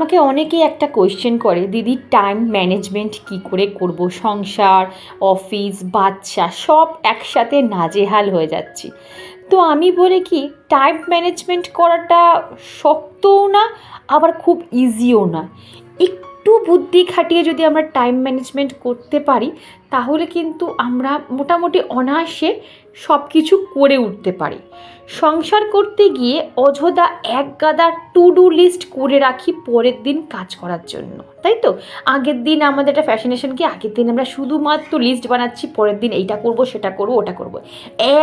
আমাকে অনেকেই একটা কোয়েশ্চেন করে, দিদি টাইম ম্যানেজমেন্ট কি করে করব? সংসার অফিস বাচ্চা, সব একসাথে নাজেহাল হয়ে যাচ্ছি। তো আমি বলি কি টাইম ম্যানেজমেন্ট করাটা শক্তও না, আবার খুব ইজিও না। একটু বুদ্ধি খাটিয়ে যদি আমরা টাইম ম্যানেজমেন্ট করতে পারি, তাহলে কিন্তু আমরা মোটামুটি অনায়াসে সব কিছু করে উঠতে পারি। সংসার করতে গিয়ে অযথা এক গাদা টু ডু লিস্ট করে রাখি পরের দিন কাজ করার জন্য, তাই তো? আগের দিন আমাদের একটা ফ্যাশনেশন কি? আগের দিন আমরা শুধুমাত্র লিস্ট বানাচ্ছি, পরের দিন এইটা করব, সেটা করব, ওটা করব।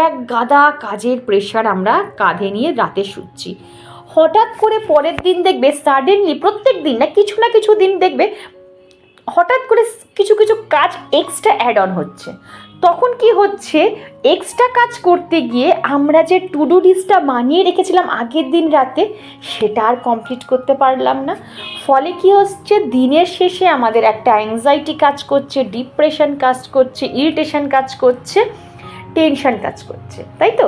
এক গাদা কাজের প্রেশার আমরা কাঁধে নিয়ে রাতে শুচ্ছি। হঠাৎ করে পরের দিন দেখবে সাডেনলি প্রত্যেক দিন না, কিছু না কিছু দিন দেখবে হঠাৎ করে কিছু কিছু কাজ এক্সট্রা অ্যাড অন হচ্ছে। তখন কি হচ্ছে? এক্সট্রা কাজ করতে গিয়ে আমরা যে টু ডু লিস্টটা বানিয়ে রেখেছিলাম আগের দিন রাতে, সেটা আর কমপ্লিট করতে পারলাম না। ফলে কি হচ্ছে? দিনের শেষে আমাদের একটা অ্যাংজাইটি কাজ করছে ডিপ্রেশন কাজ করছে ইরিটেশন কাজ করছে টেনশন কাজ করছে, তাই তো?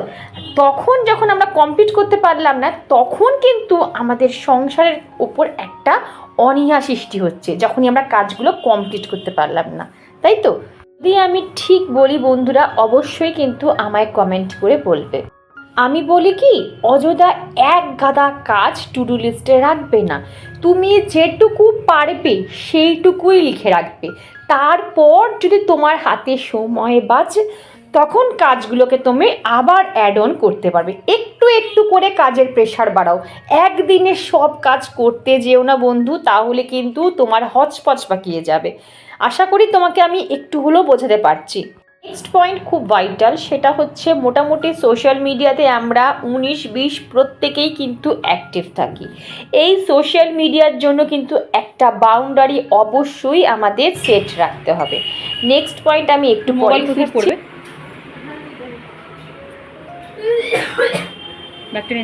তখন যখন আমরা কমপ্লিট করতে পারলাম না, তখন কিন্তু আমাদের সংসারের ওপর একটা অনীহা সৃষ্টি হচ্ছে, যখনই আমরা কাজগুলো কমপ্লিট করতে পারলাম না, তাই তো? যদি আমি ঠিক বলি বন্ধুরা, অবশ্যই কিন্তু আমায় কমেন্ট করে বলবে। আমি বলি কি অযোধ্যা এক গাদা কাজ টু ডু লিস্টে রাখবে না। তুমি যেটুকু পারবে, সেইটুকুই লিখে রাখবে। তারপর যদি তোমার হাতে সময় বাজে তখন কাজগুলোকে তুমি আবার অ্যাড অন করতে পারবে। একটু একটু করে কাজের প্রেশার বাড়াও। একদিনে সব কাজ করতে যেও না বন্ধু, তাহলে কিন্তু তোমার হচপচ পাকিয়ে যাবে। আশা করি তোমাকে আমি একটু হলেও বোঝাতে পারছি। নেক্সট পয়েন্ট খুব ভাইটাল সেটা হচ্ছে মোটামুটি সোশ্যাল মিডিয়াতে আমরা উনিশ বিশ প্রত্যেকেই কিন্তু অ্যাক্টিভ থাকি। এই সোশ্যাল মিডিয়ার জন্য কিন্তু একটা বাউন্ডারি অবশ্যই আমাদের সেট রাখতে হবে। নেক্সট পয়েন্ট আমি একটু মোবাইল কোথায়। পড়বে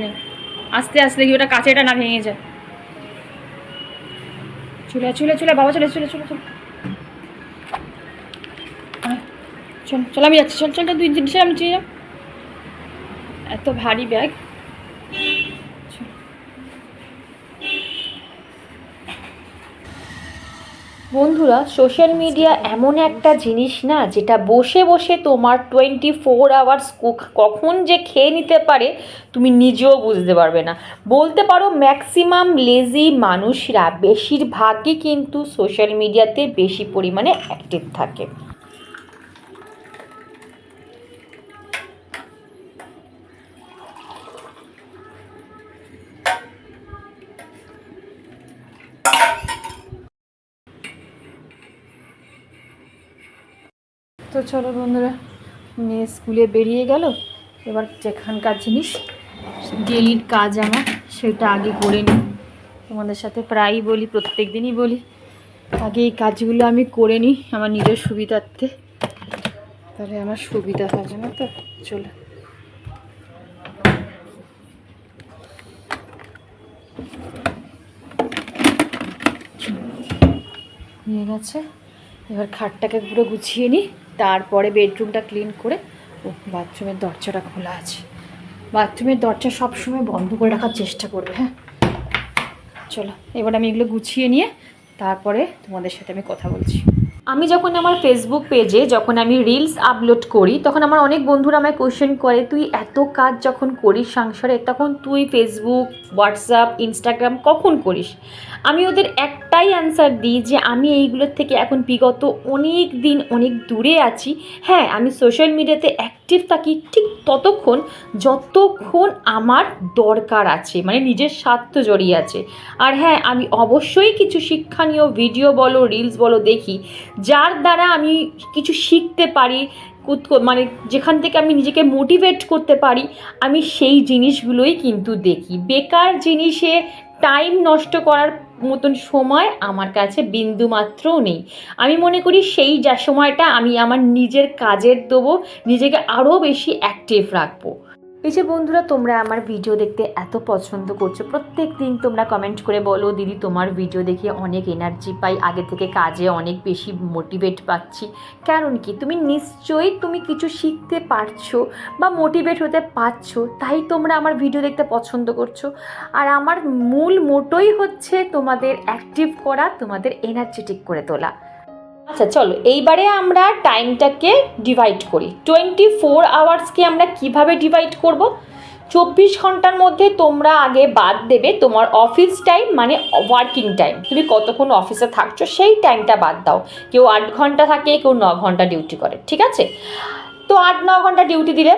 নিয়ে আস্তে আস্তে দেখি ওটা কাছেটা না ভেঙে যায়। চলে চলে চলে বাবা চলে চলে চলে চলে। চল চল আমি যাচ্ছি। চল চল চল, তুই জিনিসের আমি এত ভারী ব্যাগ। বন্ধুরা সোশ্যাল মিডিয়া এমন একটা জিনিস না যেটা বসে বসে তোমার টোয়েন্টি ফোর আওয়ার্স কুক কখন যে খেয়ে নিতে পারে তুমি নিজেও বুঝতে পারবে না। বলতে পারো ম্যাক্সিমাম লেজি মানুষরা বেশিরভাগই কিন্তু সোশ্যাল মিডিয়াতে বেশি পরিমাণে অ্যাক্টিভ থাকে। তো চলো বন্ধুরা, মেয়ে স্কুলে বেরিয়ে গেল। এবার যেখানকার জিনিস, ডেলির কাজ আমার, সেটা আগে করে নিই। তোমাদের সাথে প্রায়ই বলি, প্রত্যেক দিনই বলি, আগে এই কাজগুলো আমি করে নিই আমার নিজের সুবিধার্থে। তাহলে আমার সুবিধা হয় জানো তো, চলো। নিয়ে গেছে। এবার খাটটাকে পুরো গুছিয়ে নিই। তারপরে বেডরুমটা ক্লিন করে, ও, বাথরুমের দরজাটা খোলা আছে। বাথরুমের দরজা সবসময় বন্ধ করে রাখার চেষ্টা করবে হ্যাঁ? চলো, এবার আমি এগুলো গুছিয়ে নিয়ে তারপরে তোমাদের সাথে আমি কথা বলছি। আমি যখন আমার ফেসবুক পেজে যখন আমি রিলস আপলোড করি, তখন আমার অনেক বন্ধুরা আমায় কোশ্চেন করে, তুই এত কাজ যখন করিস সংসারে, তখন তুই ফেসবুক হোয়াটসঅ্যাপ ইনস্টাগ্রাম কখন করিস? আমি ওদের একটাই অ্যান্সার দিই যে আমি এইগুলোর থেকে এখন বিগত অনেক দিন অনেক দূরে আছি। হ্যাঁ আমি সোশ্যাল মিডিয়াতে অ্যাক্টিভ থাকি ঠিক ততক্ষণ যতক্ষণ আমার দরকার আছে মানে নিজের স্বার্থ জড়িয়ে আছে। আর হ্যাঁ আমি অবশ্যই কিছু শিক্ষণীয় ভিডিও বলো রিলস বলো দেখি, যার দ্বারা আমি কিছু শিখতে পারি মানে যেখান থেকে আমি নিজেকে মোটিভেট করতে পারি, আমি সেই জিনিসগুলোই কিন্তু দেখি। বেকার জিনিসে টাইম নষ্ট করার মতন সময় আমার কাছে বিন্দু মাত্রও নেই। আমি মনে করি সেই যা সময়টা আমি আমার নিজের কাজের দেবো, নিজেকে আরও বেশি অ্যাক্টিভ রাখব। এই যে বন্ধুরা, তোমরা আমার ভিডিও দেখতে এত পছন্দ করছ, প্রত্যেক দিন তোমরা কমেন্ট করে বলো, দিদি, তোমার ভিডিও দেখে অনেক এনার্জি পাই, আগে থেকে কাজে অনেক বেশি মোটিভেট পাচ্ছি। কারণ কি, তুমি নিশ্চয়ই তুমি কিছু শিখতে পারছ বা মোটিভেট হতে পারছ, তাই তোমরা আমার ভিডিও দেখতে পছন্দ করছ। আর আমার মূল মোটোই হচ্ছে তোমাদের অ্যাক্টিভ করা, তোমাদের এনার্জেটিক করে তোলা। আচ্ছা চলো, এইবারে আমরা টাইমটাকে ডিভাইড করি। টোয়েন্টি ফোর আওয়ার্সকে আমরা কীভাবে ডিভাইড করব? চব্বিশ ঘণ্টার মধ্যে তোমরা আগে বাদ দেবে তোমার অফিস টাইম মানে ওয়ার্কিং টাইম তুমি কতক্ষণ অফিসে থাকছো, সেই টাইমটা বাদ দাও। কেউ আট ঘণ্টা থাকে, কেউ ন ঘণ্টা ডিউটি করে, ঠিক আছে? তো আট, ন ঘণ্টা ডিউটি দিলে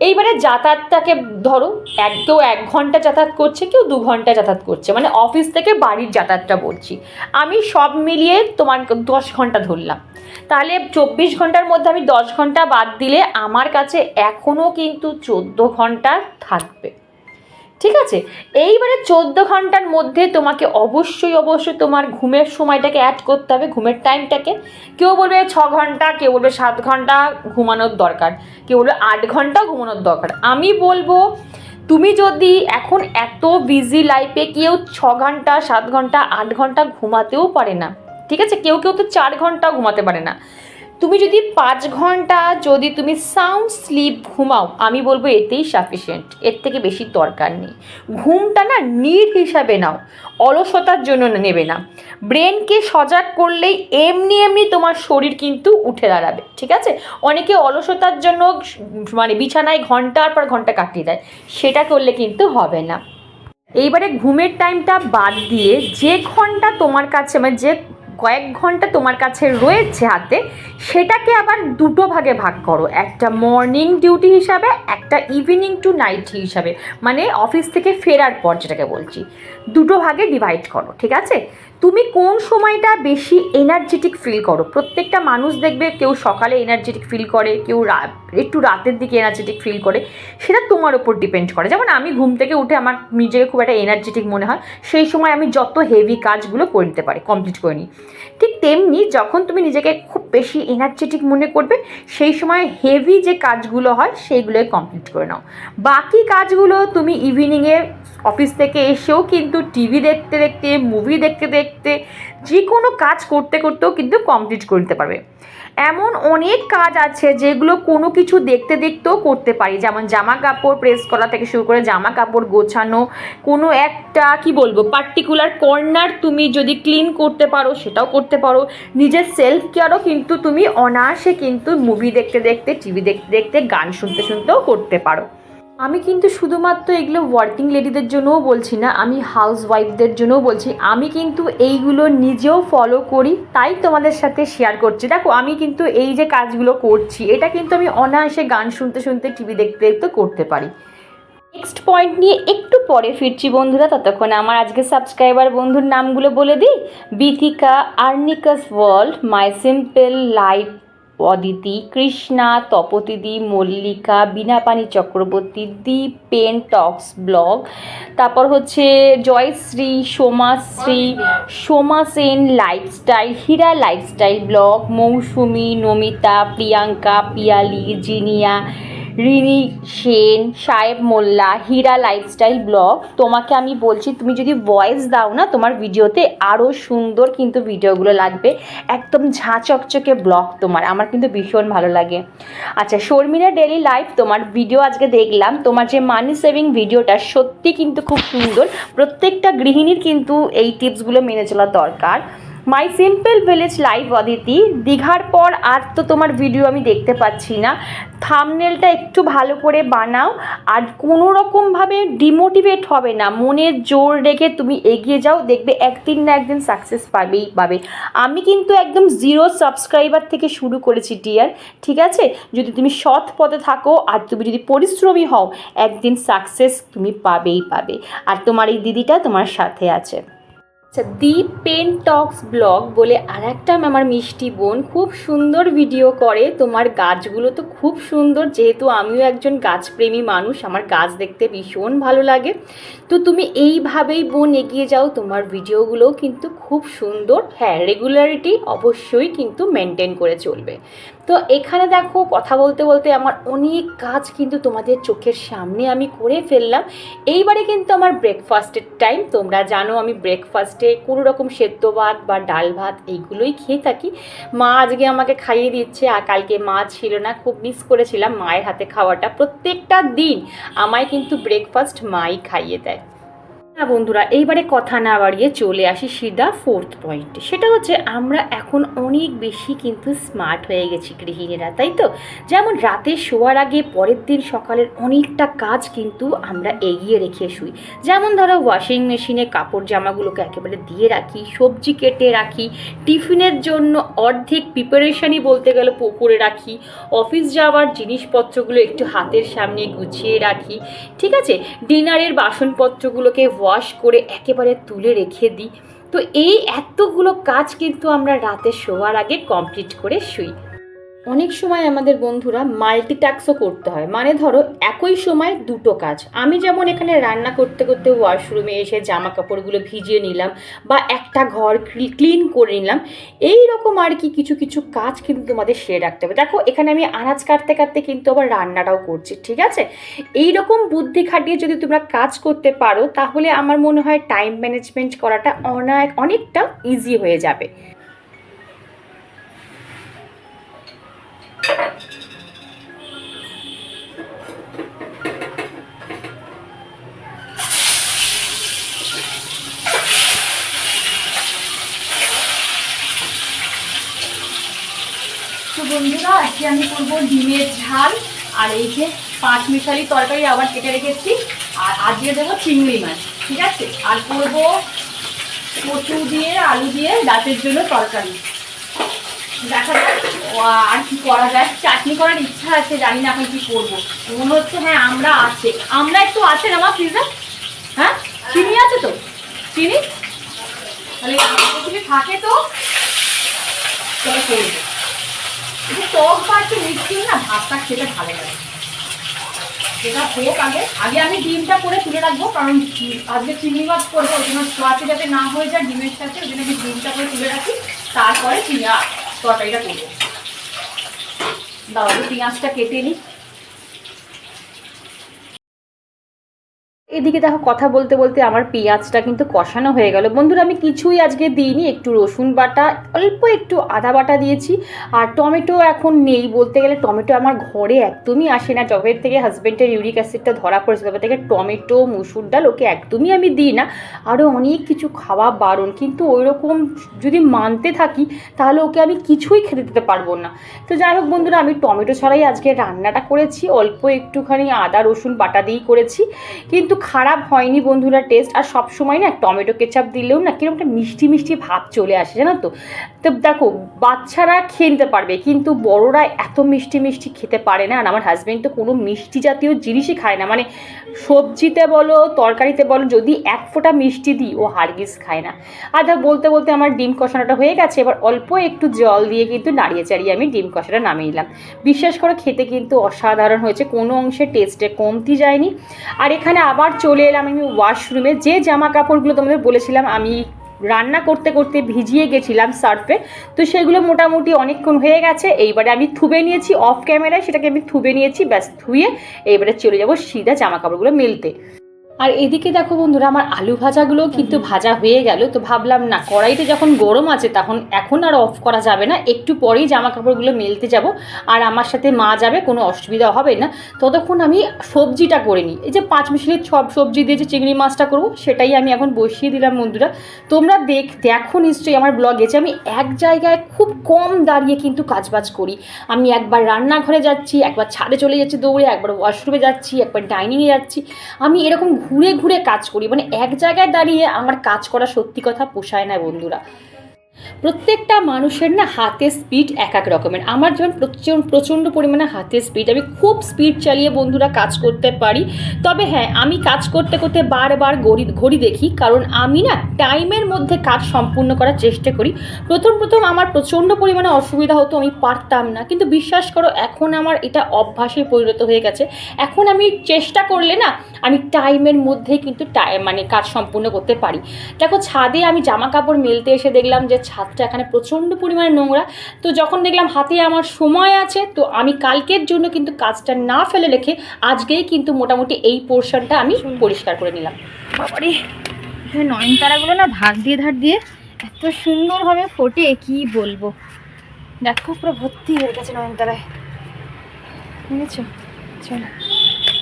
এইবারে যাতায়াতটাকে ধরো, এক কেউ এক ঘণ্টা যাতায়াত করছে, কেউ দু ঘণ্টা যাতায়াত করছে। মানে অফিস থেকে বাড়ির যাতায়াতটা বলছি। আমি সব মিলিয়ে তোমার দশ ঘণ্টা ধরলাম। তাহলে চব্বিশ ঘণ্টার মধ্যে আমি দশ ঘণ্টা বাদ দিলে আমার কাছে এখনও কিন্তু চোদ্দ ঘণ্টা থাকবে। ঠিক আছে? এইবারে চোদ্দ ঘণ্টার মধ্যে তোমাকে অবশ্যই অবশ্যই তোমার ঘুমের সময়টাকে অ্যাড করতে হবে, ঘুমের টাইমটাকে কেউ বলবে ছ ঘণ্টা, কেউ বলবে সাত ঘণ্টা ঘুমানোর দরকার। কেউ বলবে আট ঘণ্টা ঘুমানোর দরকার। আমি বলব, তুমি যদি এখন এত বিজি লাইফে কেউ ছ ঘণ্টা, সাত ঘণ্টা, আট ঘণ্টা ঘুমাতেও পারে না, ঠিক আছে? কেউ কেউ তো চার ঘণ্টা ঘুমাতে পারে না। তুমি যদি পাঁচ ঘণ্টা যদি তুমি সাউন্ড স্লিপ ঘুমাও, আমি বলব এতেই সাফিসিয়েন্ট এর থেকে বেশি দরকার নেই। ঘুমটা না নিড হিসাবে নাও, অলসতার জন্য নেবে না। ব্রেনকে সজাগ করলেই এমনি এমনি তোমার শরীর কিন্তু উঠে দাঁড়াবে, ঠিক আছে? অনেকে অলসতার জন্য মানে বিছানায় ঘণ্টার পর ঘণ্টা কাটিয়ে দেয়, সেটা করলে কিন্তু হবে না। এইবারে ঘুমের টাইমটা বাদ দিয়ে যে ঘণ্টা তোমার কাছে মানে যে কয়েক ঘণ্টা তোমার কাছে রয়েছে হাতে, সেটাকে আবার দুটো ভাগে ভাগ করো। একটা মর্নিং ডিউটি হিসাবে, একটা ইভিনিং টু নাইট হিসাবে। মানে অফিস থেকে ফেরার পর যেটাকে বলছি। দুটো ভাগে ডিভাইড করো, ঠিক আছে? তুমি কোন সময়টা বেশি এনার্জেটিক ফিল করো? প্রত্যেকটা মানুষ দেখবে কেউ সকালে এনার্জেটিক ফিল করে, কেউ একটু রাতের দিকে এনার্জেটিক ফিল করে, সেটা তোমার ওপর ডিপেন্ড করে। যেমন আমি ঘুম থেকে উঠে আমার নিজেকে খুব একটা এনার্জেটিক মনে হয়, সেই সময় আমি যত হেভি কাজগুলো করে নিতে পারি কমপ্লিট করে নিই। ঠিক তেমনি যখন তুমি নিজেকে খুব বেশি এনার্জেটিক মনে করবে, সেই সময় হেভি যে কাজগুলো হয় সেইগুলোই কমপ্লিট করে নাও। বাকি কাজগুলো তুমি ইভিনিংয়ে অফিস থেকে এসেও কিন্তু টিভি দেখতে দেখতে মুভি দেখতে দেখতে যে কোনো কাজ করতে করতেও কিন্তু কমপ্লিট করে নিতে পারবে। এমন অনেক কাজ আছে যেগুলো কোনো কিছু দেখতে দেখতেও করতে পারি। যেমন জামা কাপড় প্রেস করা থেকে শুরু করে জামা কাপড় গোছানো, কোনো একটা, কি বলব পার্টিকুলার কর্নার তুমি যদি ক্লিন করতে পারো, সেটাও করতে পারো। নিজের সেলফ কেয়ারও কিন্তু তুমি অনায়াসে কিন্তু মুভি দেখতে দেখতে টিভি দেখতে দেখতে, গান শুনতে শুনতেও করতে পারো। আমি কিন্তু শুধুমাত্র এগুলো ওয়ার্কিং লেডিদের জন্যও বলছি না, আমি হাউস ওয়াইফদের জন্যও বলছি। আমি কিন্তু এইগুলো নিজেও ফলো করি, তাই তোমাদের সাথে শেয়ার করছি। দেখো, আমি কিন্তু এই যে কাজগুলো করছি, এটা কিন্তু আমি অনায়াসে গান শুনতে শুনতে টিভি দেখতে দেখতে করতে পারি। নেক্সট পয়েন্ট নিয়ে একটু পরে ফিরছি বন্ধুরা, ততক্ষণ আমার আজকে সাবস্ক্রাইবার বন্ধুর নামগুলো বলে দিই। Bithika Arnika's world my simple life Aditi, Krishna, তপতিদি, Mallika Binapani Chakraborty the pen talks blog. তারপর হচ্ছে Joyshree Somashree Soma Sen lifestyle, Hira lifestyle blog, Mousumi, Namita, Priyanka, Piyali, Jinia Rini Sen Saheb Molla, Hira lifestyle blog. তোমাকে আমি বলছি, তুমি যদি voice দাও না, তোমার ভিডিওতে আরও সুন্দর কিন্তু ভিডিওগুলো লাগবে। একদম ঝাঁ চকচকে ব্লগ তোমার, আমার কিন্তু ভীষণ ভালো লাগে। আচ্ছা শর্মিনা ডেলি লাইফ, তোমার ভিডিও আজকে দেখলাম। তোমার যে মানি সেভিং ভিডিওটা সত্যি কিন্তু খুব সুন্দর। প্রত্যেকটা গৃহিণীর কিন্তু এই টিপসগুলো মেনে চলা দরকার। My simple village life Aditi. দীঘার পর আর তো তোমার ভিডিও আমি দেখতে পাচ্ছি না। থামনেলটা একটু ভালো করে বানাও। আর কোনো রকমভাবে ডিমোটিভেট হবে না। মনের জোর রেখে তুমি এগিয়ে যাও। দেখবে একদিন না একদিন সাকসেস পাবেই পাবে। আমি কিন্তু একদম জিরো সাবস্ক্রাইবার থেকে শুরু করেছি ডিয়ার ঠিক আছে? যদি তুমি সৎ পথে থাকো আর তুমি যদি পরিশ্রমী হও, একদিন সাকসেস তুমি পাবেই পাবে। আর তোমার এই দিদিটা তোমার সাথে আছে। আচ্ছা দীপ পেন টক্স ব্লগ বলে আর একটা আমার মিষ্টি বোন খুব সুন্দর ভিডিও করে। তোমার গাছগুলো তো খুব সুন্দর, যেহেতু আমিও একজন গাছপ্রেমী মানুষ, আমার গাছ দেখতে ভীষণ ভালো লাগে। তো তুমি এইভাবেই বোন এগিয়ে যাও, তোমার ভিডিওগুলো কিন্তু খুব সুন্দর। হ্যাঁ রেগুলারিটি অবশ্যই কিন্তু মেনটেন করে চলবে। তো এখানে দেখো, কথা বলতে বলতে আমার অনেক কাজ কিন্তু তোমাদের চোখের সামনে আমি করে ফেললাম। এইবারে কিন্তু আমার ব্রেকফাস্টের টাইম তোমরা জানো আমি ব্রেকফাস্টে কোনো রকম সেদ্ধ ভাত বা ডাল ভাত এইগুলোই খেয়ে থাকি। মা আজকে আমাকে খাইয়ে দিচ্ছে আর কালকে মা ছিল না, খুব মিস করেছিলাম মায়ের হাতে খাওয়াটা। প্রত্যেকটা দিন আমায় কিন্তু ব্রেকফাস্ট মাই খাইয়ে দেয়। বন্ধুরা, এইবারে কথা না বাড়িয়ে চলে আসি সিধা ফোর্থ পয়েন্ট সেটা হচ্ছে আমরা এখন অনেক বেশি কিন্তু স্মার্ট হয়ে গেছি গৃহিণীরা, তাই তো? যেমন রাতে শোয়ার আগে পরের দিন সকালের অনেকটা কাজ কিন্তু আমরা এগিয়ে রেখে শুই। যেমন ধরো ওয়াশিং মেশিনে কাপড় জামাগুলোকে একেবারে দিয়ে রাখি, সবজি কেটে রাখি, টিফিনের জন্য অর্ধেক প্রিপারেশনই বলতে গেলে করে রাখি অফিস যাওয়ার জিনিসপত্রগুলো একটু হাতের সামনে গুছিয়ে রাখি, ঠিক আছে? ডিনারের বাসনপত্রগুলোকে ওয়াশ করে একেবারে তুলে রেখে দিই। তো এই এতগুলো কাজ কিন্তু আমরা রাতে শোয়ার আগে কমপ্লিট করে শুই। অনেক সময় আমাদের বন্ধুরা মাল্টিটাস্কও করতে হয়। মানে ধরো, একই সময় দুটো কাজ। আমি যেমন এখানে রান্না করতে করতে ওয়াশরুমে এসে জামা কাপড়গুলো ভিজিয়ে নিলাম বা একটা ঘর ক্লিন করে নিলাম, এই রকম আর কি কিছু কিছু কাজ কিন্তু তোমাদের সেরে রাখতে হবে। দেখো, এখানে আমি আনাজ কাটতে কাটতে কিন্তু আবার রান্নাটাও করছি, ঠিক আছে? এই রকম বুদ্ধি খাটিয়ে যদি তোমরা কাজ করতে পারো, তাহলে আমার মনে হয় টাইম ম্যানেজমেন্ট করাটা অনেক অনেকটা ইজি হয়ে যাবে। বন্ধুরা, আজকে আমি করব ডিমের ঝাল, আর এই যে পাঁচ মিশালি তরকারি আবার কেটে রেখেছি, আর আজ দিয়ে দেবো চিংড়ি মাছ, ঠিক আছে? আর করব কচু দিয়ে, আলু দিয়ে দাঁতের জন্য তরকারি। দেখা যাক আর কি করা যায়। চাটনি করার ইচ্ছা আছে, জানি না এখন কি করব। মনে হচ্ছে হ্যাঁ আমরা আছে। আমরা একটু আছে না মা ফ্রিজে হ্যাঁ? চিনি আছে তো? চিনি? তাহলে যদি থাকে তো, তাহলে করব টক বা একটু মিষ্টি না, ভাতটা খেতে ভালো লাগে। যেটা হোক আগে। আগে আমি ডিমটা করে তুলে রাখব, কারণ আজকে চিংড়ি মাছ করব, ওই জন্য ছোঁয়াতে যাতে না হয়ে যায়, ডিমের সাথে, ওই জন্য আমি ডিমটা করে তুলে রাখি। তারপরে চিংড়া তরকারিটা করব। দাও পেঁয়াজটা কেটে নিই এদিকে দেখো কথা বলতে বলতে আমার পেঁয়াজটা কিন্তু কষানো হয়ে গেল। বন্ধুরা, আমি কিছুই আজকে দিইনি, একটু রসুন বাটা, অল্প একটু আদা বাটা দিয়েছি। আর টমেটো এখন নেই বলতে গেলে, টমেটো আমার ঘরে একদমই আসে না। জবের থেকে হাজব্যান্ডের ইউরিক অ্যাসিডটা ধরা পড়েছে, তবে থেকে টমেটো, মুসুর ডাল ওকে একদমই আমি দিই না। আরও অনেক কিছু খাওয়া বারণ, কিন্তু ওই রকম যদি মানতে থাকি, তাহলে ওকে আমি কিছুই খেতে দিতে পারব না। তো যাই হোক বন্ধুরা, আমি টমেটো ছাড়াই আজকে রান্নাটা করেছি, অল্প একটুখানি আদা, রসুন বাটা দিয়েই করেছি। কিন্তু খারাপ হয়নি বন্ধুরা টেস্ট আর সব সময় না টমেটো কেচাপ দিলেও না কীরকম একটা মিষ্টি মিষ্টি ভাব চলে আসে, জানো তো? তো দেখো, বাচ্চারা খেয়ে নিতে পারবে, কিন্তু বড়রা এত মিষ্টি মিষ্টি খেতে পারে না। আর আমার হাজব্যান্ড তো কোনো মিষ্টি জাতীয় জিনিসই খায় না। মানে সবজিতে বলো, তরকারিতে বলো, যদি এক ফোঁটা মিষ্টি দিই, ও হারগিস খায় না। আর দেখ, বলতে বলতে আমার ডিম কষানোটা হয়ে গেছে। এবার অল্প একটু জল দিয়ে কিন্তু নাড়িয়ে চাড়িয়ে আমি ডিম কষাটা নামিয়ে নিলাম। বিশ্বাস করে, খেতে কিন্তু অসাধারণ হয়েছে। কোনো অংশে টেস্টে কমতি যায়নি। আর এখানে আবার চলে এলাম আমি ওয়াশরুমে। যে জামা কাপড়গুলো তোমাদের বলেছিলাম, আমি রান্না করতে করতে ভিজিয়ে গেছিলাম সার্ফে, তো সেগুলো মোটামুটি অনেকক্ষণ হয়ে গেছে। এইবারে আমি থুবে নিয়েছি, অফ ক্যামেরায় সেটাকে আমি থুবে নিয়েছি, ব্যাস ধুয়ে এইবারে চলে যাব সিধা জামা কাপড়গুলো মেলতে। আর এদিকে দেখো বন্ধুরা আমার আলু ভাজাগুলো কিন্তু ভাজা হয়ে গেল। তো ভাবলাম না কড়াইতে যখন গরম আছে তখন এখন আর অফ করা যাবে না। একটু পরেই জামা কাপড়গুলো মেলতে যাব। আর আমার সাথে মা যাবে কোনো অসুবিধা হবে না। ততক্ষণ আমি সবজিটা করে নিই। এই যে পাঁচ মিশালির সব সবজি দিয়ে যে চিংড়ি মাছটা করব সেটাই আমি এখন বসিয়ে দিলাম বন্ধুরা। তোমরা দেখ দেখো নিশ্চয়ই আমার ব্লগে যে আমি এক জায়গায় খুব কম দাঁড়িয়ে কিন্তু কাজবাজ করি। আমি একবার রান্নাঘরে যাচ্ছি একবার ছাদে চলে যাচ্ছি দৌড়ে একবার ওয়াশরুমে যাচ্ছি একবার ডাইনিংয়ে যাচ্ছি। আমি এরকম ঘুরে ঘুরে কাজ করি। মানে এক জায়গায় দাঁড়িয়ে আমার কাজ করা সত্যি কথা পোষায় না বন্ধুরা। প্রত্যেকটা মানুষের না হাতের স্পিড এক এক রকমের। আমার যেমন প্রচণ্ড প্রচণ্ড পরিমাণে হাতের স্পিড আমি খুব স্পিড চালিয়ে বন্ধুরা কাজ করতে পারি। তবে হ্যাঁ আমি কাজ করতে করতে বারবার ঘড়ি ঘড়ি দেখি, কারণ আমি না টাইমের মধ্যে কাজ সম্পূর্ণ করার চেষ্টা করি। প্রথম প্রথম আমার প্রচণ্ড পরিমাণে অসুবিধা হতো, আমি পারতাম না। কিন্তু বিশ্বাস করো, এখন আমার এটা অভ্যাসে পরিণত হয়ে গেছে। এখন আমি চেষ্টা করলে না আমি টাইমের মধ্যেই কিন্তু মানে কাজ সম্পূর্ণ করতে পারি। দেখো, ছাদে আমি জামা কাপড় মেলতে এসে দেখলাম যে ছাদ হাতটা এখানে প্রচণ্ড পরিমাণে নোংরা। তো যখন দেখলাম হাতে আমার সময় আছে তো আমি কালকের জন্য কিন্তু কাজটা না ফেলে রেখে আজকেই কিন্তু মোটামুটি এই পোর্শনটা আমি পরিষ্কার করে নিলাম। বাবারে নয়নতারাগুলো না ধার দিয়ে ধার দিয়ে এত সুন্দরভাবে ফোটে কি বলব? দেখো পুরো ভর্তি হয়ে গেছে নয়নতারায়। বুঝেছ চলো।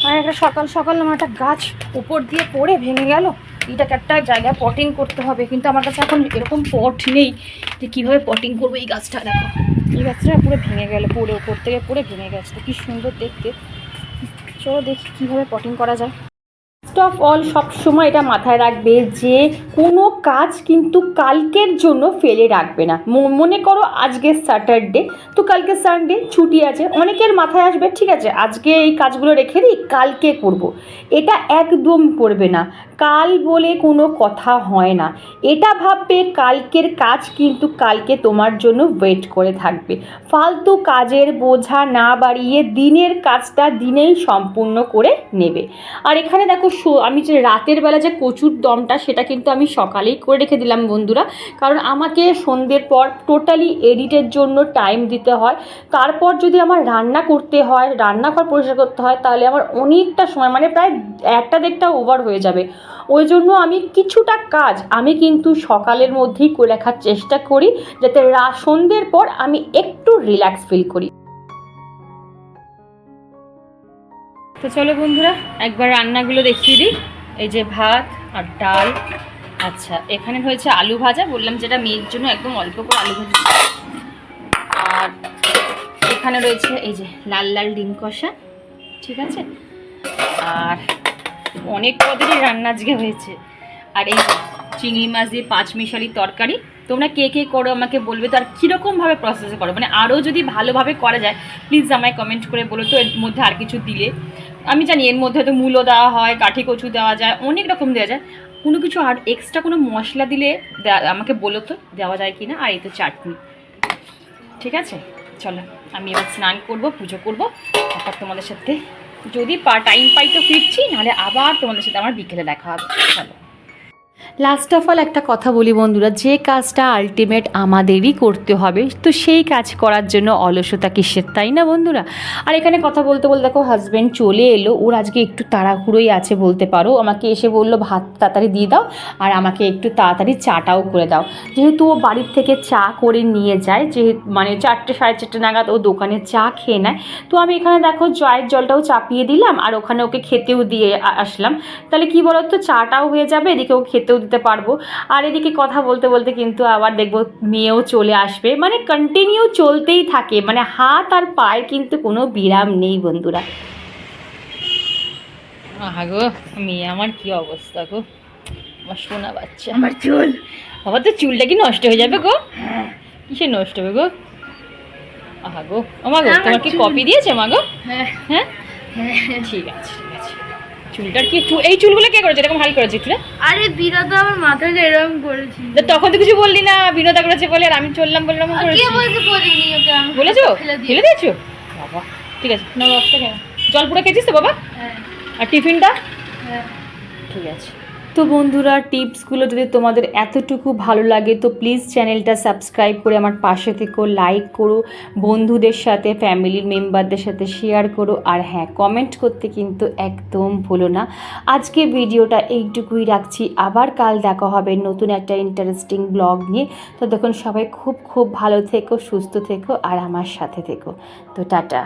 আর একটা সকাল সকাল আমার একটা গাছ উপর দিয়ে পড়ে ভেঙে গেল। এটাকে একটা জায়গায় পটিং করতে হবে। কিন্তু আমার কাছে এখন এরকম পট নেই যে কীভাবে পটিং করব এই গাছটা, দেখো। এই গাছটা পুরো ভেঙে গেল পড়ে ওপর থেকে পড়ে ভেঙে গেছে। কী সুন্দর দেখতে। চলো দেখি কীভাবে পটিং করা যায়। অফ অল সবসময় এটা মাথায় রাখবে যে কোনো কাজ কিন্তু কালকের জন্য ফেলে রাখবে না। মনে করো আজকে স্যাটারডে তো কালকে সানডে ছুটি আছে, অনেকের মাথায় আসবে, ঠিক আছে, আজকে এই কাজগুলো রেখে দিই, কালকে করব। এটা একদম করবে না। কাল বলে কোনো কথা হয় না। এটা ভাববে কালকের কাজ কিন্তু কালকে তোমার জন্য ওয়েট করে থাকবে। ফালতু কাজের বোঝা না বাড়িয়ে দিনের কাজটা দিনেই সম্পূর্ণ করে নেবে। আর এখানে দেখো আমি যে রাতের বেলা যে কচুর দমটা, সেটা কিন্তু আমি সকালেই করে রেখে দিলাম বন্ধুরা। কারণ আমাকে সন্ধ্যের পর টোটালি এডিটের জন্য টাইম দিতে হয়। তারপর যদি আমার রান্না করতে হয়, রান্নাঘর পরিষ্কার করতে হয়, তাহলে আমার অনেকটা সময় মানে প্রায় একটা দেড়টা ওভার হয়ে যাবে। ওই জন্য আমি কিছুটা কাজ আমি কিন্তু সকালের মধ্যেই করে রাখার চেষ্টা করি, যাতে সন্ধ্যের পর আমি একটু রিল্যাক্স ফিল করি। তো চলো বন্ধুরা, একবার রান্নাগুলো দেখিয়ে দিই। এই যে ভাত আর ডাল। আচ্ছা এখানে হয়েছে আলু ভাজা, বললাম যেটা মেয়ের জন্য একদম অল্প করে আলু ভাজা। আর এখানে রয়েছে এই যে লাল লাল ডিম কষা, ঠিক আছে? আর অনেক পদেরই রান্না আজকে হয়েছে। আর এই চিংড়ি মাছ দিয়ে পাঁচ মিশালি তরকারি, তোমরা কে কে করো আমাকে বলবে তো, আর কীরকমভাবে প্রসেসে করো? মানে আরও যদি ভালোভাবে করা যায় প্লিজ আমায় কমেন্ট করে বলো তো, এর মধ্যে আর কিছু দিলে। আমি জানি এর মধ্যে হয়তো মূলো দেওয়া হয়, কাঠি কচু দেওয়া যায়, অনেক রকম দেওয়া যায়। কোনো কিছু আর এক্সট্রা কোনো মশলা দিলে আমাকে বলো তো, দেওয়া যায় কি না আর এই তো চাটনি। ঠিক আছে? চলো, আমি এবার স্নান করব, পুজো করব। তারপর তোমাদের সাথে যদি পা টাইম পাই তো ফিরছি, নাহলে আবার তোমাদের সাথে আমার বিকেলে দেখা হবে। চলো। লাস্ট অফ অল একটা কথা বলি বন্ধুরা, যে কাজটা আলটিমেট আমাদেরই করতে হবে, তো সেই কাজ করার জন্য অলসতা কিসের, তাই না বন্ধুরা? আর এখানে কথা বলতে বলতে দেখো হাজব্যান্ড চলে এলো, ওর আজকে একটু তাড়াহুড়োই আছে বলতে পারো, আমাকে এসে বলল, ভাত তাড়াতাড়ি দিয়ে দাও, আর আমাকে একটু তাড়াতাড়ি চাটাও করে দাও। যেহেতু ও বাড়ির থেকে চা করে নিয়ে যায়, যেহেতু মানে চারটে, সাড়ে চারটে নাগাদ ও দোকানে চা খেয়ে নেয়, তো আমি এখানে দেখো জয়ের জলটাও চাপিয়ে দিলাম, আর ওখানে ওকে খেতেও দিয়ে আসলাম। তাহলে কি বলতো, চাটাও হয়ে যাবে, এদিকে ও খেতেও দিতে পারব। আর এদিকে কথা বলতে বলতে কিন্তু আবার দেখব মেয়েও চলে আসবে। মানে কন্টিনিউ চলতেই থাকে। মানে হাত আর পায়ের কিন্তু কোনো বিরাম নেই বন্ধুরা। আহা গো মেয়ে আমার কি অবস্থা গো? আমার সোনা বাচ্চা। আমার চুল। বাবা তো চুলটা কি নষ্ট হয়ে যাবে গো? কিসে নষ্ট হবে গো? আহা গো আমা গো আমার তোমার কি কপি দিয়েছে মা গো? হ্যাঁ। হ্যাঁ? আছে ঠিক আছে। চুলটার কি এই চুলগুলো কে করেছে? এরকম হাল করেছে চুলে? আরে বিনোদ আমার মাথাটা এরকম করেছি তখন তো কিছু বললি না বিনোদা করেছে বলে আর আমি চললাম বললাম করেছি কে বলছে বলিনি ওকে আমি? বলেছ? ফেলে দিয়েছ। বাবা। ঠিক আছে না রক্ত কেন জল পুরো খেয়েছিস তো বাবা? হ্যাঁ। আর টিফিনটা? হ্যাঁ। ঠিক আছে। তো বন্ধুরা, টিপসগুলো যদি তোমাদের এতটুকু ভালো লাগে, তো প্লিজ চ্যানেলটা সাবস্ক্রাইব করে আমার পাশে থেকো লাইক করো, বন্ধুদের সাথে ফ্যামিলির মেম্বারদের সাথে শেয়ার করো, আর হ্যাঁ কমেন্ট করতে কিন্তু একদম ভুলো না। আজকে ভিডিওটা এইটুকুই রাখছি, আবার কাল দেখা হবে নতুন একটা ইন্টারেস্টিং ব্লগ নিয়ে। তো তখন সবাই খুব খুব ভালো থেকো, সুস্থ থেকো, আর আমার সাথে থেকো। তো টাটা।